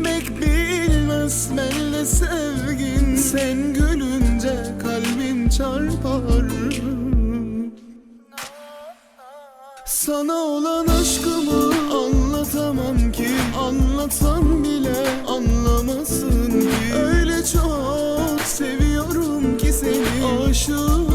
Bitmek bilmez benle sevgin. Sen gülünce kalbim çarpar. Sana olan aşkımı anlatamam ki. Anlatsam bile anlamasın ki. Öyle çok seviyorum ki seni. Aşığım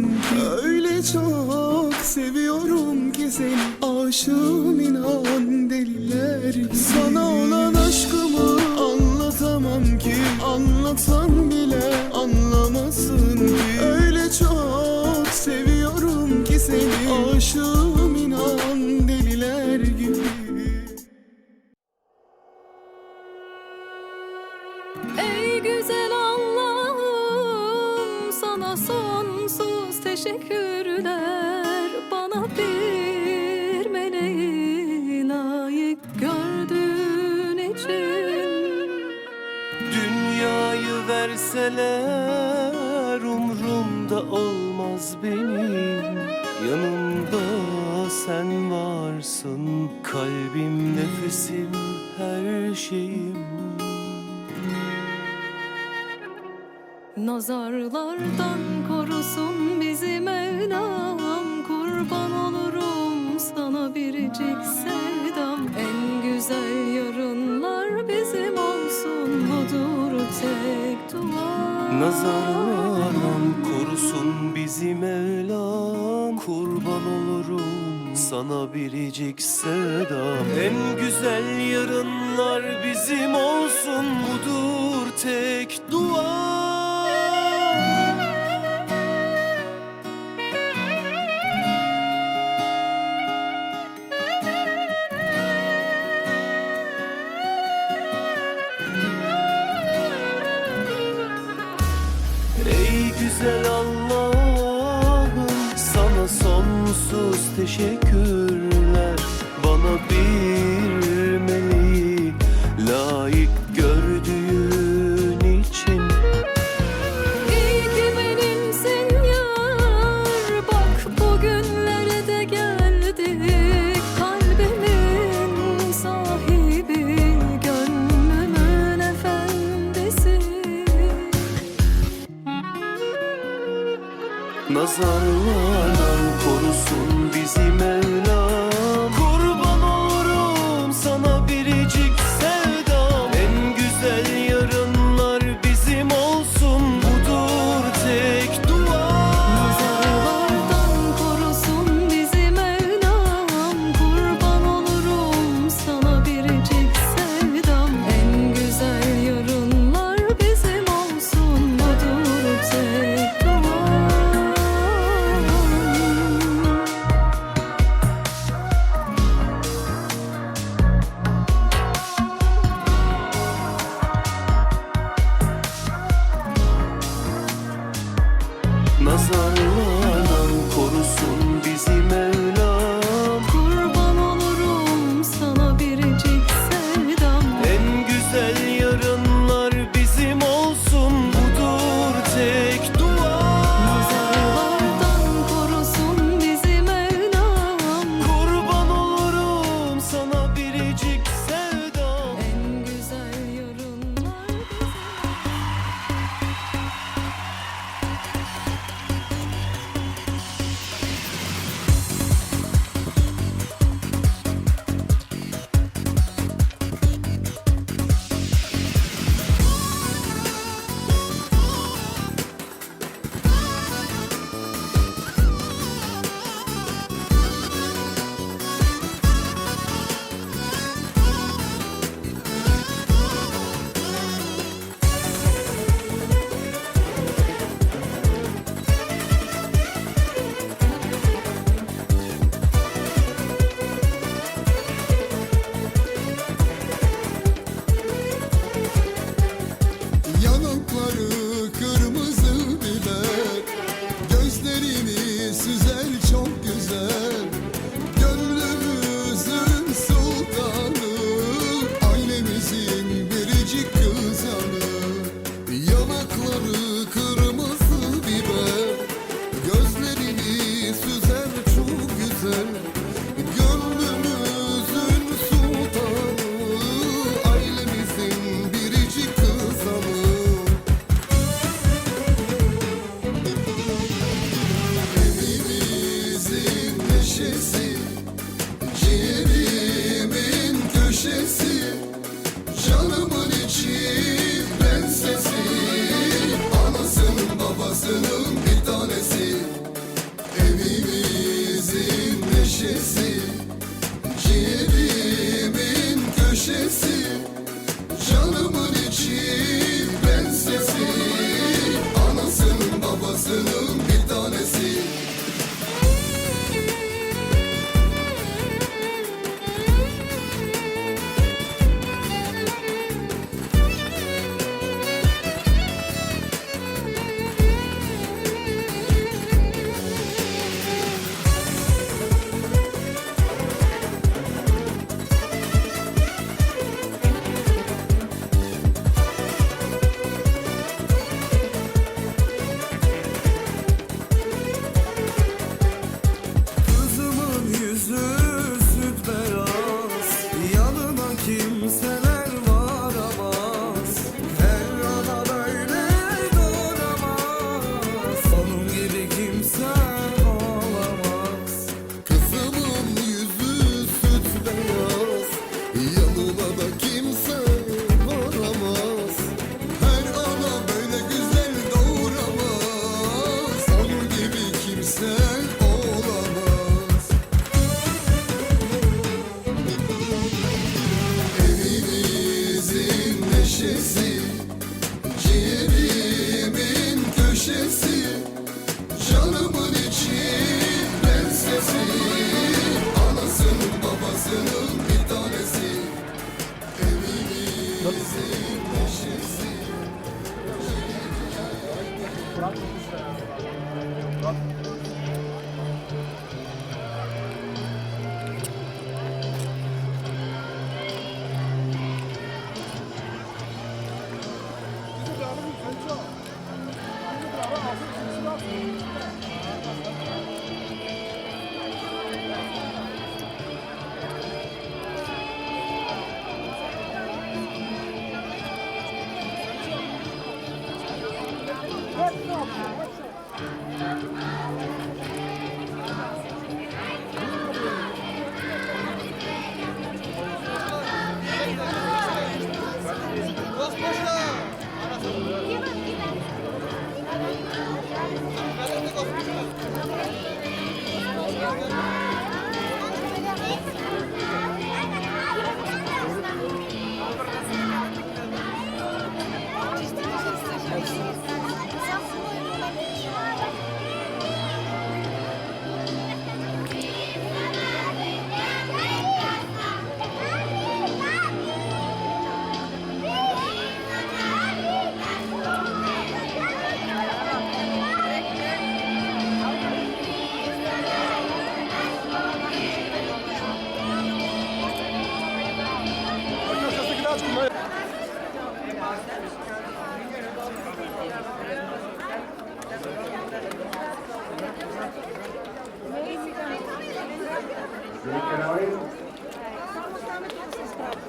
anlamasın ki Öyle çok seviyorum ki seni. Aşığım inan deliler. Gibi Sana olan aşkımı anlatamam ki. Anlatsam bile anlamasın ki. Öyle çok seviyorum ki seni. Aşığım inan deliler gibi. Ey teşekkürler Bana bir meleği layık gördüğün için. Dünyayı verseler umrumda olmaz benim. Yanımda sen varsın Kalbim, nefesim, her şeyim. Nazarlardan korusun bizi biricik sevdam. En güzel yarınlar bizim olsun. Budur tek dua Nazarlardan korusun bizi Mevlam. Kurban olurum sana biricik sevdam. En güzel yarınlar bizim olsun. Budur tek dua güzel Allah'ım. Sana sonsuz teşekkürler. Bana bir köşesi Cibimin köşesi.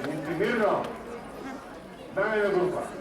Em primeiro, não. Não é.